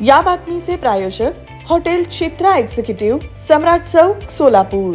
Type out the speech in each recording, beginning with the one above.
या बातमीचे प्रायोजक हॉटेल चित्रा एक्झिक्युटिव्ह सम्राट चौक सोलापूर.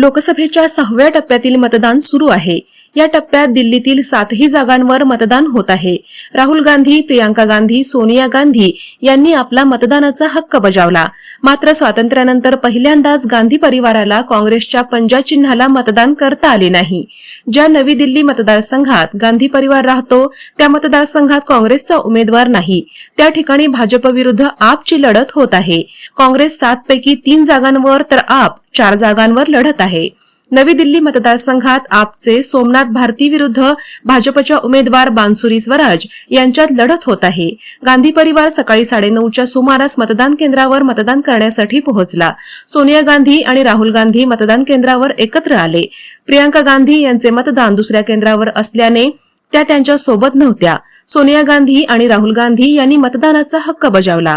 लोकसभेच्या सहाव्या टप्प्यातील मतदान सुरू आहे. या टप्प्यात दिल्लीतील सातही जागांवर मतदान होत आहे. राहुल गांधी प्रियांका गांधी सोनिया गांधी यांनी आपला मतदानाचा हक्क बजावला. मात्र स्वातंत्र्यानंतर पहिल्यांदाच गांधी परिवाराला काँग्रेसच्या पंजा चिन्हाला मतदान करता आले नाही. ज्या नवी दिल्ली मतदारसंघात गांधी परिवार राहतो त्या मतदारसंघात काँग्रेसचा उमेदवार नाही. त्या ठिकाणी भाजपविरुद्ध आपची लढत होत आहे. काँग्रेस सातपैकी तीन जागांवर तर आप चार जागांवर लढत आहे. नवी दिल्ली मतदारसंघात आपचे सोमनाथ भारती विरुद्ध भाजपच्या उमेदवार बांसुरी स्वराज यांच्यात लढत होत आहे. गांधी परिवार सकाळी साडेनऊच्या सुमारास मतदान केंद्रावर मतदान करण्यासाठी पोहोचला. सोनिया गांधी आणि राहुल गांधी मतदान केंद्रावर एकत्र आले. प्रियांका गांधी यांचे मतदान दुसऱ्या केंद्रावर असल्याने त्या त्यांच्यासोबत नव्हत्या. सोनिया गांधी आणि राहुल गांधी यांनी मतदानाचा हक्क बजावला.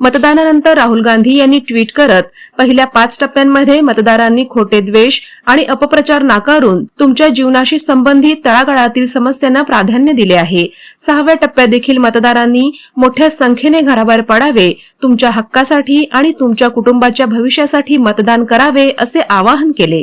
मतदानानंतर राहुल गांधी यांनी ट्विट करत पहिल्या पाच टप्प्यांमध्ये मतदारांनी खोटे द्वेष आणि अपप्रचार नाकारून तुमच्या जीवनाशी संबंधित तळागाळातील समस्यांना प्राधान्य दिले आहे. सहाव्या टप्प्यात देखील मतदारांनी मोठ्या संख्येने घराबाहेर पडावे तुमच्या हक्कासाठी आणि तुमच्या कुटुंबाच्या भविष्यासाठी मतदान करावे असे आवाहन केले.